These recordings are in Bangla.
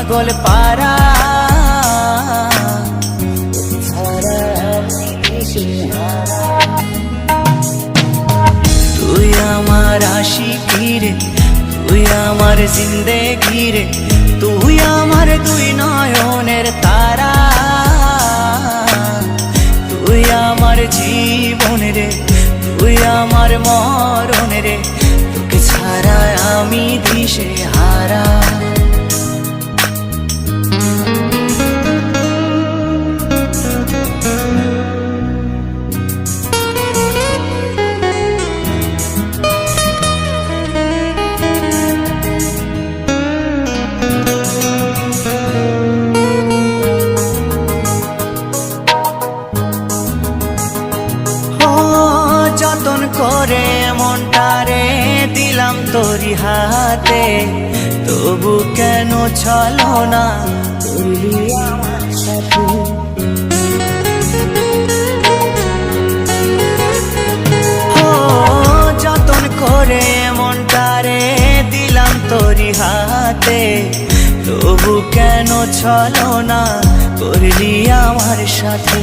পাগল পারা। তুই আমার আশি রে তুই আমার জিন্দে রে তুই আমার দুই নয়নের তারা তুই আমার জীবন রে, তুই আমার মরণ রে, তোকে ছাড়া আমি দিশে হারা হাতে, তবু কেন ছলো না? যতন করে মনটারে দিলাম তোরি হাতে, তবু কেন ছলো না? করলি আমার সাথে।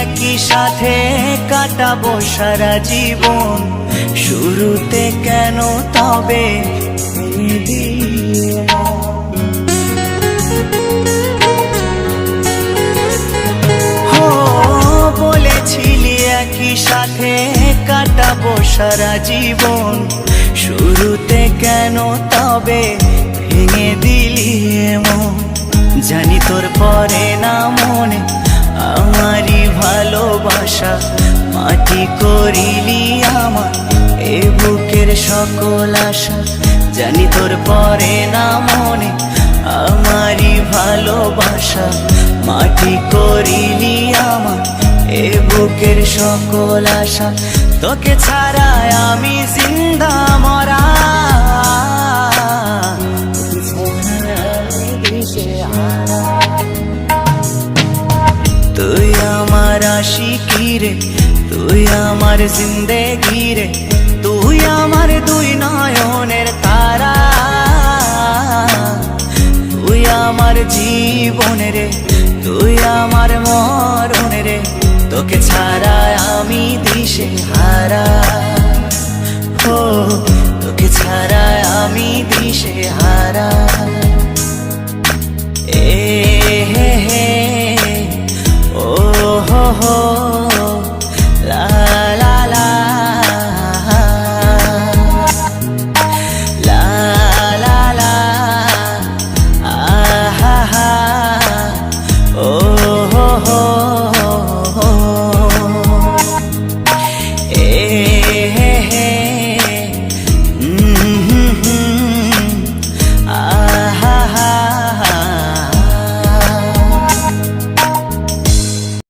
একই সাথে কাটাবো সারা জীবন। শুরুতে কেন তবে বলেছিলি একই সাথে কাটাবো সারা জীবন। শুরুতে কেন তবে ভেঙে দিলি এমন? জানি তোর পরে না মনে ভালোবাসা, মাটি করিলি আমার, এ বুকের সকল আশা। জানি তোর পরে না মনে, আমারই ভালোবাসা। মাটি করিলি আমার, এ বুকের সকল আশা। তোকে ছাড়া আমি জিন্দা, মরা আমার জিন্দেগি রে, তুই আমার দুই নয়নের তারা। তুই আমার জীবন রে, তুই আমার মরণ রে, তোকে ছাড়া আমি দিশে হারা। ও, তোকে ছাড়া আমি দিশে হারা। এ, হে হে হয়